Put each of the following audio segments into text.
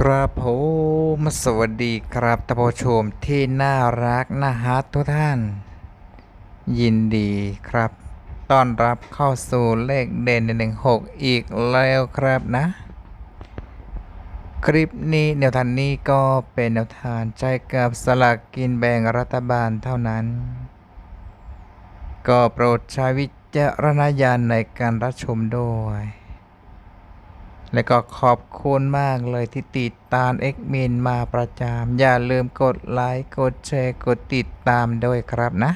ครับผมสวัสดีครับท่านผู้ชมที่น่ารักนะฮะทุกท่าน ยินดีครับ ต้อนรับเข้าสู่เลขเด่นหนึ่งหกอีกแล้วครับนะ คลิปนี้แนวทางนี้ก็เป็นแนวทางใจกับสลากกินแบ่งรัฐบาลเท่านั้น ก็โปรดใช้วิจารณญาณในการรับชมด้วย และก็ขอบคุณมากเลยที่ติดตามเอ็กมินมาประจำอย่าลืมกดไลค์กดแชร์กดติดตามด้วยครับนะ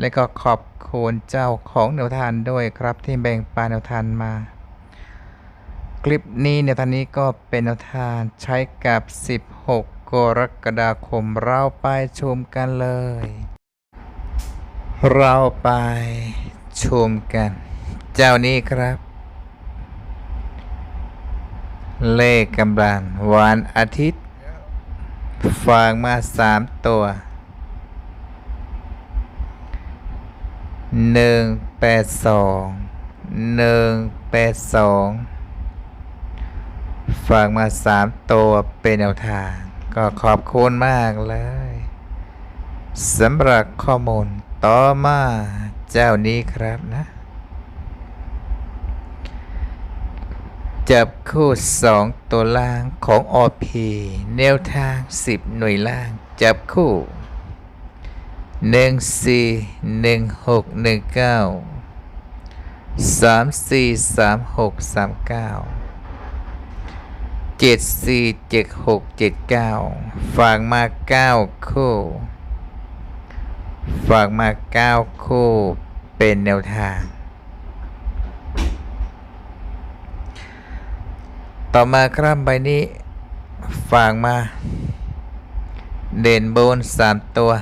และก็ขอบคุณเจ้าของแนวทานด้วยครับที่แบ่งปันแนวทานมา คลิปนี้แนวทานนี้ก็เป็นแนวทานใช้กับ 16 กรกฎาคมเราไปชมกันเลย เราไปชมกัน เจ้านี้ครับ เลขกำลังวันอาทิตย์ ฝากมาสามตัวหนึ่งแปดสองหนึ่งแปดสองฝากมาสามตัวเป็นแนวทาง ก็ขอบคุณมากเลยสำหรับข้อมูลต่อมาเจ้านี้ครับนะ จับคู่สองตัวล่างของ OP แนวทาง 10 หน่วยล่าง จับคู่ 1 4 1 6 1 9 3 4 3 6 3 9 7 4 7 6 7 9 ฝากมา 9 คู่ ฝากมา 9 คู่ เป็นแนวทาง ต่อมาครับใบนี้ฝากมา เด่นบนสามตัว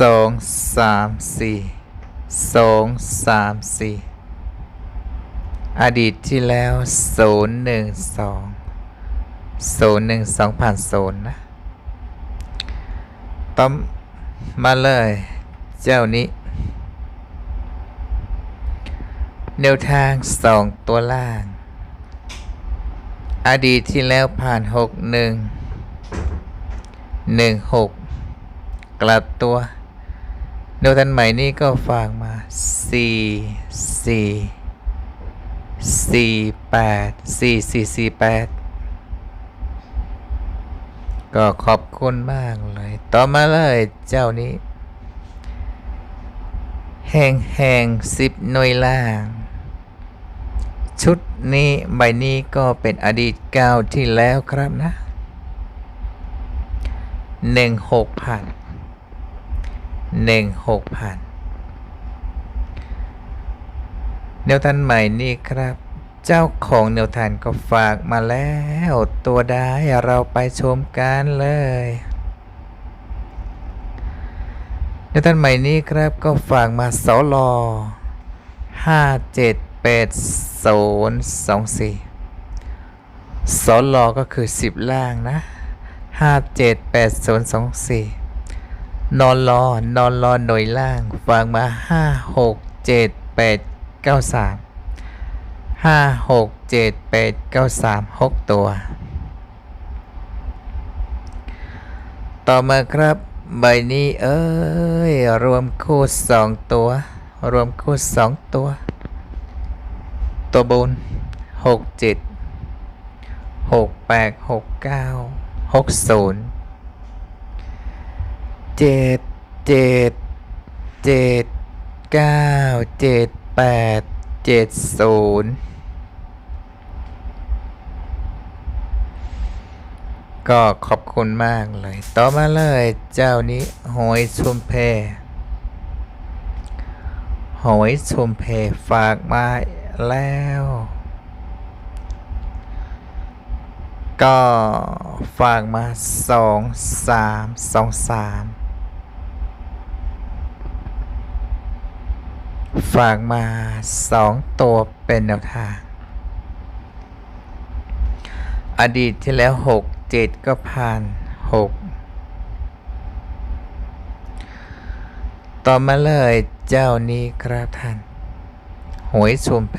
สองสามสี่สองสามสี่อดีตที่แล้วศูนย์หนึ่งสองศูนย์หนึ่งสองผ่านศูนย์นะต่อมาเลย เจ้านี้ แนวทางสองตัวล่าง อดีตที่แล้วผ่านหกหนึ่งหนึ่งหกกลับตัวแนวทางใหม่นี้ก็ฝากมาสี่สี่สี่แปดสี่สี่สี่แปดก็ขอบคุณมากเลย ต่อมาเลยเจ้านี้แห่งแห่งสิบหน่วยล่าง ชุดนี้ใบนี้ก็เป็นอดีตเก้าที่แล้วครับนะหนึ่งหกพันหนึ่งหกพันแนวทันใหม่นี่ครับ เจ้าของแนวทานก็ฝากมาแล้วตัวได้เราไปชมกันเลยแนวทานใหม่นี้ครับก็ฝากมาสลอห้าเจ็ด แปดศูนย์สองสี่สลอก็คือสิบล่างนะห้าเจ็ดแปดศูนย์สองสี่นอนรอนอนรอหน่วยล่างฝากมาห้าหกเจ็ดแปดเก้าสามห้าหกเจ็ดแปดเก้าสามหกตัว ต่อมาครับใบนี้เอ้ย รวมคู่สองตัว รวมคู่สองตัว ตัวบนหกเจ็ดหกแปดหกเก้าหกศูนย์เจ็ดเจ็ดเจ็ดเก้าเจ็ดแปดเจ็ดศูนย์ก็ขอบคุณมากเลย ต่อมาเลยเจ้านี้หอยชุมเพหอยชุมเพฝากมา แล้ว ก็ฝากมาสองสามสองสามฝากมาสองตัวเป็นแนวทาง อดีตที่แล้วหกเจ็ดก็ผ่านหกต่อมาเลยเจ้านี้ครับท่าน หวยสวมแพ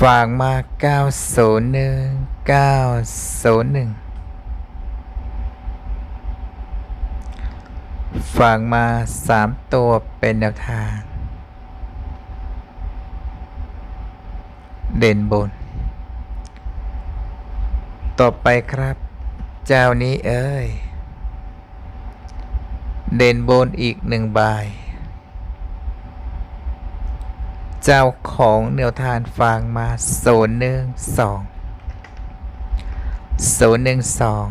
ฝากมา 901 901 ฝากมา 3 ตัวเป็นแนวทาง เด่นบน ต่อไปครับ เจ้านี้เอ้ย เด่นบนอีกหนึ่งใบ เจ้าของแนวทานฟังมาโซนหนึ่งสองโซนหนึ่งสอง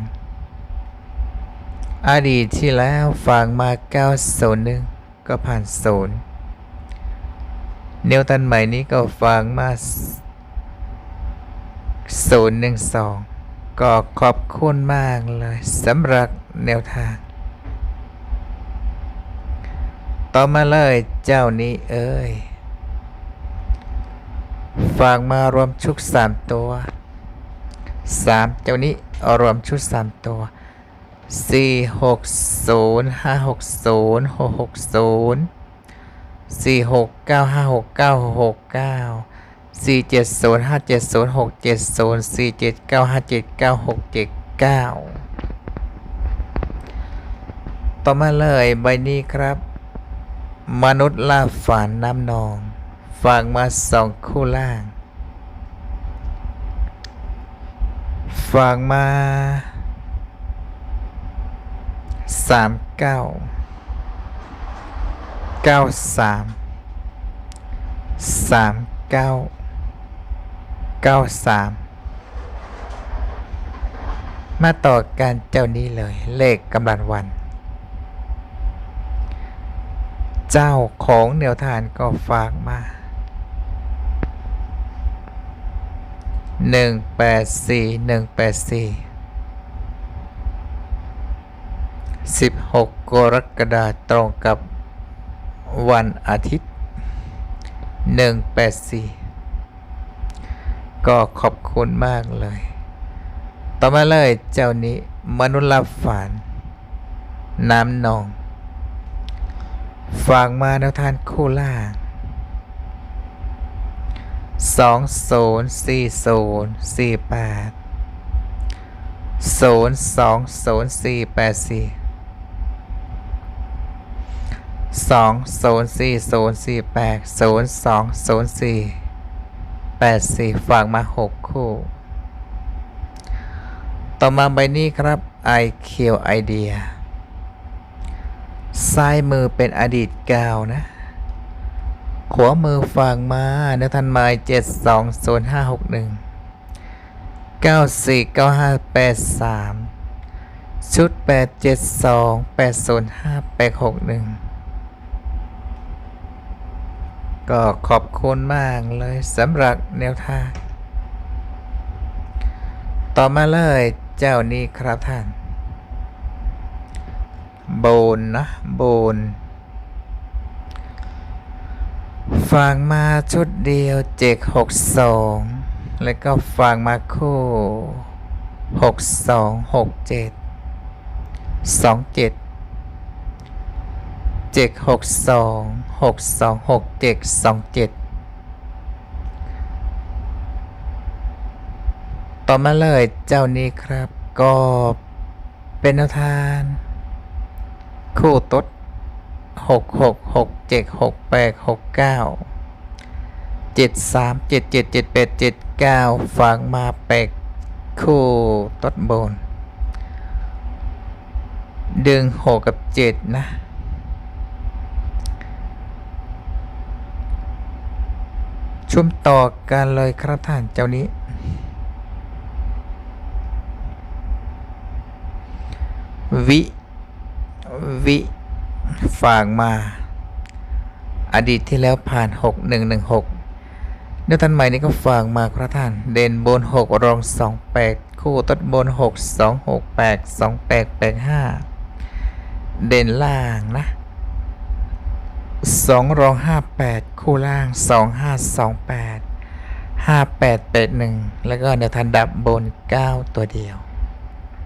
อดีตที่แล้วฟังมาเก้าโซนหนึ่งก็ผ่านโซนแนวตันใหม่นี้ก็ฟังมาโซนหนึ่งสองก็ขอบคุณมากเลยสำหรับแนวทาง ต่อมาเลยเจ้านี้เอ้ย ฝากมารวมชุดสามตัวสามเจ้านี้อรวมชุดสามตัวสี่หกศูนย์ห้าหกศูนย์หกหกศูนย์สี่หกเก้าห้าหกเก้าหกเก้าสี่เจ็ดศูนย์ห้าเจ็ดศูนย์หกเจ็ดศูนย์สี่เจ็ดเก้าห้าเจ็ดเก้าหกเจ็ดเก้าต่อมาเลยใบนี้ครับ มนุษย์ล่าฝันน้ำนอง ฝากมาสองคู่ล่าง ฝากมาสามเก้าเก้าสามสามเก้าเก้าสามมาต่อกันเจ้านี้เลย เลขกำลังวัน เจ้าของแนวทานก็ฝากมาหนึ่งแปดสี่หนึ่งแปดสี่สิบหกกรกฎาคมตรงกับวันอาทิตย์หนึ่งแปดสี่ก็ขอบคุณมากเลย ต่อมาเลยเจ้านี้มนุษย์ลับฝัน น้ำนอง ฝากมาแนวทานคู่ล่างสองศูนย์สี่ศูนย์สี่แปดศูนย์สองศูนย์สี่แปดสี่สองศูนย์สี่ศูนย์สี่แปดศูนย์สองศูนย์สี่แปดสี่ฝากมาหกคู่ ต่อมาใบนี้ครับ IQ Idea ซ้ายมือเป็นอดีตเกานะ ขวามือฝากมาเนทันไมายเจ็ดสองศูนย์ห้าหกหนึ่งเก้าสี่เก้าห้าแปดสามชุดแปดเจ็ดสองแปดศูนย์ห้าแปดหกหนึ่งก็ขอบคุณมากเลยสำหรับแนวทาง ต่อมาเลยเจ้านี้ครับท่าน โบนนะโบนฟังมาชุดเดียวเจ็กหกสองแล้วก็ฟังมาคู่หกสองหกเจ็ดสองเจ็ดเจ็กหกสองหกสองหกเจ็ดสองเจ็ดต่อมาเลยเจ้านี้ครับ ก็เป็นแนวทาน คู่ตดหกหกหกเจ็ดหกแปดหกเก้าเจ็ดสามเจ็ดเจ็ดเจ็ดแปดเจ็ดเก้าฟังมาแปดคู่ตดบน ดึงหกกับเจ็ดนะชุมต่อกันเลยครับท่านเจ้านี้ วิ วิฝากมา อดีตที่แล้วผ่าน 6116เนื้อทันใหม่นี้ก็ฝากมาครับท่าน เด่นบน 6 รอง 28 คู่ต้นบน 6 2 6 8 2 8 8 5 เด่นล่างนะ2รอง 58 คู่ล่าง 2 5 2 8 5 8 8 1 แล้วก็เนื้อทันดับบน 9 ตัวเดียว